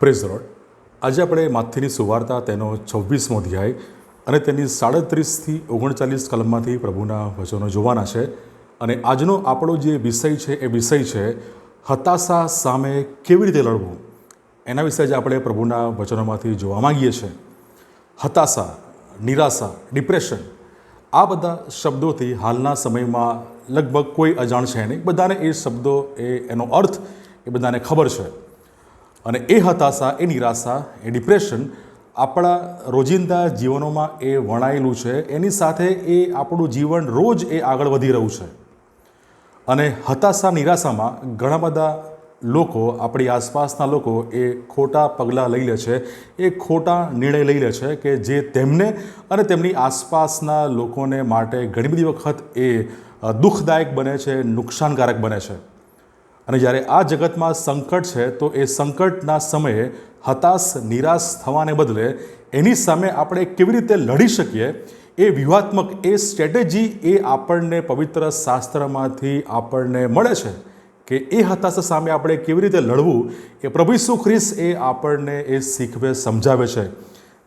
Praise આજે આપણે માથીની સુવાર્તા તેનો છવ્વીસમો અધ્યાય અને તેની સાડત્રીસથી ઓગણચાલીસ કલમમાંથી પ્રભુના વચનો જોવાના છે. અને આજનો આપણો જે વિષય છે એ વિષય છે, હતાશા સામે કેવી રીતે લડવું? એના વિશે જ આપણે પ્રભુના વચનોમાંથી જોવા માગીએ છીએ. હતાશા, નિરાશા, ડિપ્રેશન, આ બધા શબ્દોથી હાલના સમયમાં લગભગ કોઈ અજાણ છે નહીં. બધાને એ શબ્દો એ એનો અર્થ એ બધાને ખબર છે. અને એ હતાશા, એ નિરાશા, એ ડિપ્રેશન આપણા રોજિંદા જીવનોમાં એ વણાયેલું છે. એની સાથે એ આપણું જીવન રોજ એ આગળ વધી રહ્યું છે. અને હતાશા, નિરાશામાં ઘણા બધા લોકો, આપણી આસપાસના લોકો એ ખોટા પગલાં લઈ લે છે. એ ખોટા નિર્ણય લઈ લે છે કે જે તેમને અને તેમની આસપાસના લોકોને માટે ઘણી બધી વખત એ દુઃખદાયક બને છે, નુકસાનકારક બને છે. અને જ્યારે આ જગતમાં સંકટ છે, તો એ સંકટના સમયે હતાશ, નિરાશ થવાને બદલે એની સામે આપણે કેવી રીતે લડી શકીએ, એ વ્યૂહાત્મક, એ સ્ટ્રેટેજી એ આપણને પવિત્ર શાસ્ત્રમાંથી આપણને મળે છે કે એ હતાશા સામે આપણે કેવી રીતે લડવું, એ પ્રભુ ઈસુ ખ્રિસ્ત એ આપણને એ શીખવે, સમજાવે છે.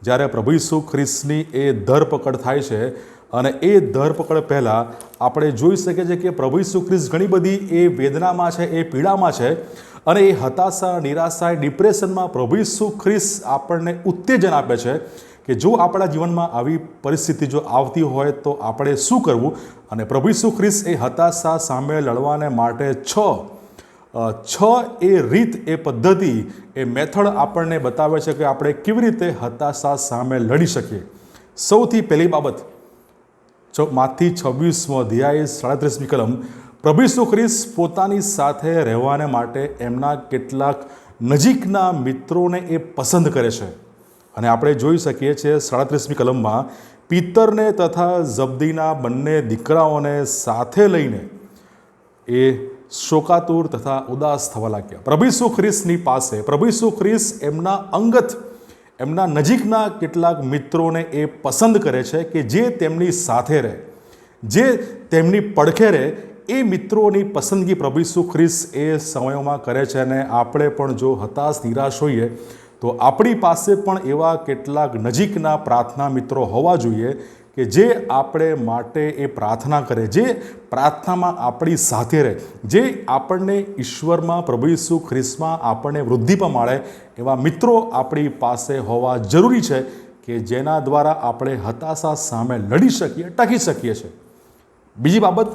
જ્યારે પ્રભુ ઈસુ ખ્રિસ્તની એ ધરપકડ થાય છે અને એ ધરપકડ પહેલાં આપણે જોઈ શકીએ છીએ કે પ્રભુ ઈસુ ઘણી બધી એ વેદનામાં છે, એ પીડામાં છે અને એ હતાશા નિરાશા ડિપ્રેશનમાં પ્રભુ ઈસુ આપણને ઉત્તેજન આપે છે કે જો આપણા જીવનમાં આવી પરિસ્થિતિ જો આવતી હોય તો આપણે શું કરવું? અને પ્રભુ ઈસુ ખ્રિસ્ત એ હતાશા સામે લડવાને માટે છ છ એ રીત, એ પદ્ધતિ, એ મેથડ આપણને બતાવે છે કે આપણે કેવી રીતે હતાશા સામે લડી શકીએ. સૌથી પહેલી બાબત માથી છવ્વીસમો અધ્યાય સાડત્રીસમી કલમ, પ્રભુ ઈસુ ખ્રિસ્ત પોતાની સાથે રહેવાને માટે એમના કેટલાક નજીકના મિત્રોને એ પસંદ કરે છે. અને આપણે જોઈ શકીએ છીએ સાડત્રીસમી કલમમાં પિત્તરને તથા જબ્દીના બંને દીકરાઓને સાથે લઈને એ શોકાતુર તથા ઉદાસ થવા લાગ્યા. પ્રભુ ખ્રિસ્તની પાસે, પ્રભુ ખ્રિસ્ત એમના અંગત એમના નજીકના કેટલાક મિત્રોને એ પસંદ કરે છે કે જે તેમની સાથે રહે. જે તેમની પડખે રહે, એ મિત્રોની પસંદગી પ્રભુ ઈસુ ખ્રિસ્ત એ સમયોમાં કરે છે અને આપણે પણ જો હતાશ, નિરાશ હોઈએ, તો આપણી પાસે પણ એવા કેટલાક નજીકના પ્રાર્થના મિત્રો હોવા જોઈએ કે જે આપણે માટે એ પ્રાર્થના કરે, જે પ્રાર્થનામાં આપણી સાથે રહે, જે આપણને ઈશ્વરમાં, પ્રભુ ઈસુ ખ્રિસ્તમાં આપણને વૃદ્ધિ પણ મળે, એવા મિત્રો આપણી પાસે હોવા જરૂરી છે કે જેના દ્વારા આપણે હતાશા સામે લડી શકીએ, ટકી શકીએ છીએ. બીજી બાબત,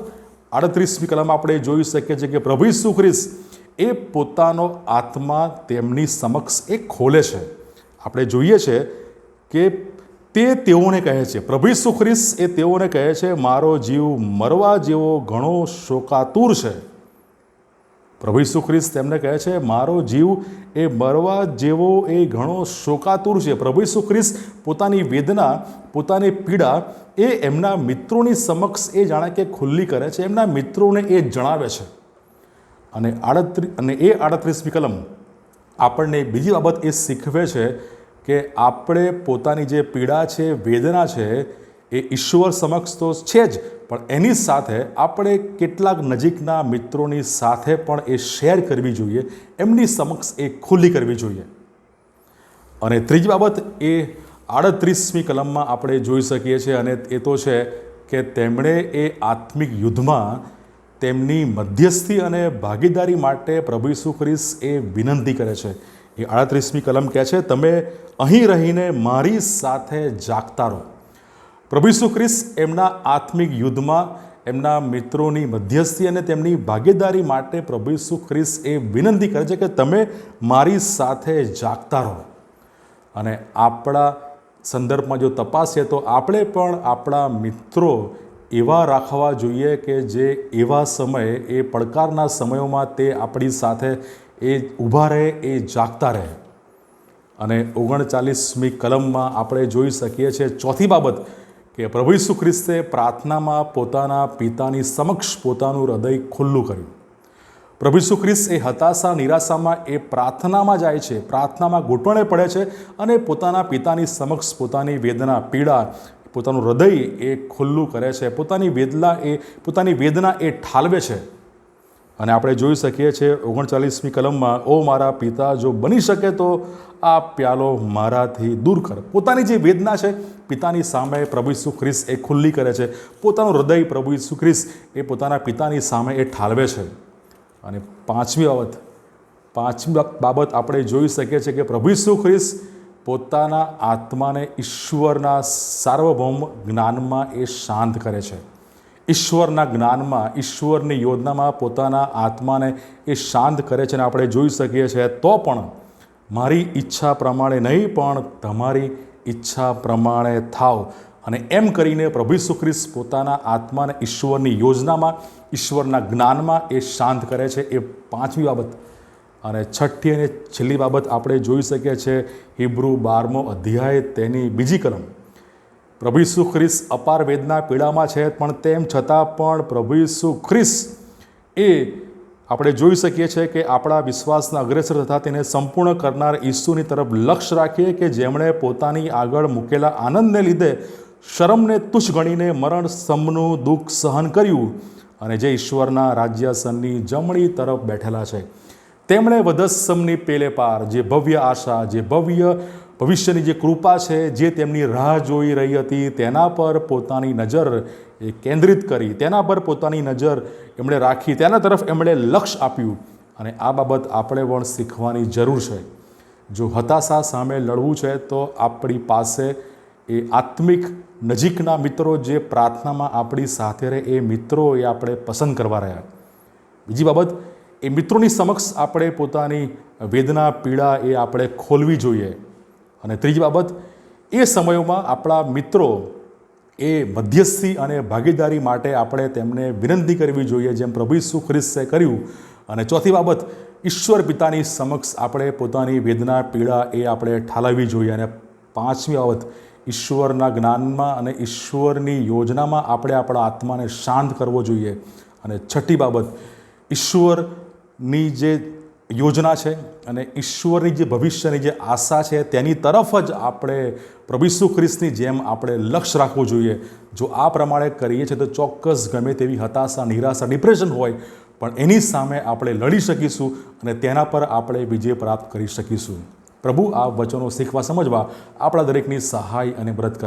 આડત્રીસમી કલમ આપણે જોઈ શકીએ છીએ કે પ્રભુ ઈસુ ખ્રિસ્ત એ પોતાનો આત્મા તેમની સમક્ષ એ ખોલે છે. આપણે જોઈએ છે કે તે તેઓને કહે છે. પ્રભુ ઈસુ એ તેઓને કહે છે, મારો જીવ મરવા જેવો ઘણો શોકાતુર છે. પ્રભુ ઈસુ તેમને કહે છે, મારો જીવ એ મરવા જેવો એ ઘણો શોકાતુર છે. પ્રભુ ઈસુ પોતાની વેદના, પોતાની પીડા એ એમના મિત્રોની સમક્ષ એ જાણે કે ખુલ્લી કરે છે, એમના મિત્રોને એ જણાવે છે. અને આડત્રી, અને એ આડત્રીસમી કલમ આપણને બીજી બાબત એ શીખવે છે કે આપણે પોતાની જે પીડા છે, વેદના છે, એ ઈશ્વર સમક્ષ તો છે જ, પણ એની સાથે આપણે કેટલાક નજીકના મિત્રોની સાથે પણ એ શેર કરવી જોઈએ, એમની સમક્ષ એ ખુલ્લી કરવી જોઈએ. અને ત્રીજી બાબત એ આડત્રીસમી કલમમાં આપણે જોઈ શકીએ છીએ, અને એ તો છે કે તેમણે એ આત્મિક યુદ્ધમાં તેમની મધ્યસ્થી અને ભાગીદારી માટે પ્રભુ ઈસુ ખ્રિસ્ત એ વિનંતી કરે છે. એ આડત્રીસમી કલમ કહે છે, તમે અહીં રહીને મારી સાથે જાગતા રહો. પ્રભુ ઈસુ ખ્રિસ્ત એમના આત્મિક યુદ્ધમાં એમના મિત્રોની મધ્યસ્થી અને તેમની ભાગીદારી માટે પ્રભુ ઈસુ ખ્રિસ્ત એ વિનંતી કરે છે કે તમે મારી સાથે જાગતા રહો. અને આપણા સંદર્ભમાં જો તપાસીએ તો આપણે પણ આપણા મિત્રો એવા રાખવા જોઈએ કે જે એવા સમયે, એ પડકારના સમયોમાં તે આપણી સાથે એ ઊભા રહે, એ જાગતા રહે. અને ઓગણચાલીસમી કલમમાં આપણે જોઈ શકીએ છીએ ચોથી બાબત કે પ્રભુ ઈસુ ખ્રિસ્તે પ્રાર્થનામાં પોતાના પિતાની સમક્ષ પોતાનું હૃદય ખુલ્લું કર્યું. પ્રભુ ઈસુ ખ્રિસ્ત એ હતાશા, નિરાશામાં એ પ્રાર્થનામાં જાય છે. પ્રાર્થનામાં ઘૂંટવણે પડે છે અને પોતાના પિતાની સમક્ષ પોતાની વેદના, પીડા, પોતાનું હૃદય એ ખુલ્લું કરે છે. પોતાની વેદના એ, પોતાની વેદના એ ઠાલવે છે. અને આપણે જોઈ શકીએ છીએ ઓગણચાલીસમી કલમમાં, ઓ મારા પિતા, જો બની શકે તો આ પ્યાલો મારાથી દૂર કર. પોતાની જે વેદના છે, પિતાની સામે પ્રભુ ઈસુ ખ્રિસ્ત એ ખુલ્લી કરે છે. પોતાનું હૃદય પ્રભુ ઈસુ ખ્રિસ્ત એ પોતાના પિતાની સામે એ ઠાલવે છે. અને પાંચમી બાબત પાંચમી બાબત આપણે જોઈ શકીએ છીએ કે પ્રભુ ઈસુ ખ્રિસ્ત પોતાના આત્માને ઈશ્વરના સાર્વભૌમ જ્ઞાનમાં એ શાંત કરે છે. ઈશ્વરના જ્ઞાનમાં, ઈશ્વરની યોજનામાં પોતાના આત્માને એ શાંત કરે છે અને આપણે જોઈ શકીએ છીએ, તો પણ મારી ઈચ્છા પ્રમાણે નહીં, પણ તમારી ઈચ્છા પ્રમાણે થાવ. અને એમ કરીને પ્રભુ ઈસુ પોતાના આત્માને ઈશ્વરની યોજનામાં, ઈશ્વરના જ્ઞાનમાં એ શાંત કરે છે. એ પાંચમી બાબત. અને છઠ્ઠી અને છેલ્લી બાબત આપણે જોઈ શકીએ છીએ, હિબ્રુ બારમો અધ્યાય તેની બીજી કલમ. પ્રભુ ઈસુ ખ્રિસ અપાર વેદના પીડામાં છે, પણ તેમ છતાં પણ પ્રભુ ઈસુ ખ્રિસ એ આપણે જોઈ શકીએ છીએ કે આપણા વિશ્વાસના અગ્રેસર તથા તેને સંપૂર્ણ કરનાર ઈસુની તરફ લક્ષ્ય રાખીએ કે જેમણે પોતાની આગળ મૂકેલા આનંદને લીધે શરમને તુચ્છ ગણીને મરણ સમનું દુઃખ સહન કર્યું અને જે ઈશ્વરના રાજ્યાસનની જમણી તરફ બેઠેલા છે. તેમણે વધસ્સમની પેલે પાર, જે ભવ્ય આશા, જે ભવ્ય ભવિષ્યની જે કૃપા છે, જે તેમની રાહ જોઈ રહી હતી, તેના પર પોતાની નજર એ કેન્દ્રિત કરી, તેના પર પોતાની નજર એમણે રાખી, તેના તરફ એમણે લક્ષ્ય આપ્યું. અને આ બાબત આપણે પણ શીખવાની જરૂર છે. જો હતાશા સામે લડવું છે, તો આપણી પાસે એ આત્મિક નજીકના મિત્રો જે પ્રાર્થનામાં આપણી સાથે રહે, એ મિત્રો એ આપણે પસંદ કરવા રહ્યા. બીજી બાબત, એ મિત્રોની સમક્ષ આપણે પોતાની વેદના, પીડા એ આપણે ખોલવી જોઈએ. અને ત્રીજી બાબત, એ સમયોમાં આપણા મિત્રો એ મધ્યસ્થી અને ભાગીદારી માટે આપણે તેમને વિનંતી કરવી જોઈએ, જેમ પ્રભુ ઈસુ ખ્રિસ્તે કર્યું. અને ચોથી બાબત, ઈશ્વર પિતાની સમક્ષ આપણે પોતાની વેદના, પીડા એ આપણે ઠાલવવી જોઈએ. અને પાંચમી બાબત, ઈશ્વરના જ્ઞાનમાં અને ઈશ્વરની યોજનામાં આપણે આપણા આત્માને શાંત કરવો જોઈએ. અને છઠ્ઠી બાબત, ઈશ્વરની જે યોજના છે અને ઈશ્વરની જે ભવિષ્યની જે આશા છે તેની તરફ જ આપણે પ્રભુ ખ્રિસ્તની જેમ આપણે લક્ષ્ય રાખવું જોઈએ. જો આ પ્રમાણે કરીએ છીએ તો ચોક્કસ ગમે તેવી હતાશા, નિરાશા, ડિપ્રેશન હોય, પણ એની સામે આપણે લડી શકીશું અને તેના પર આપણે વિજય પ્રાપ્ત કરી શકીશું. પ્રભુ આ વચનો શીખવા સમજવા આપણા દરેકની સહાય અને મદદ કરે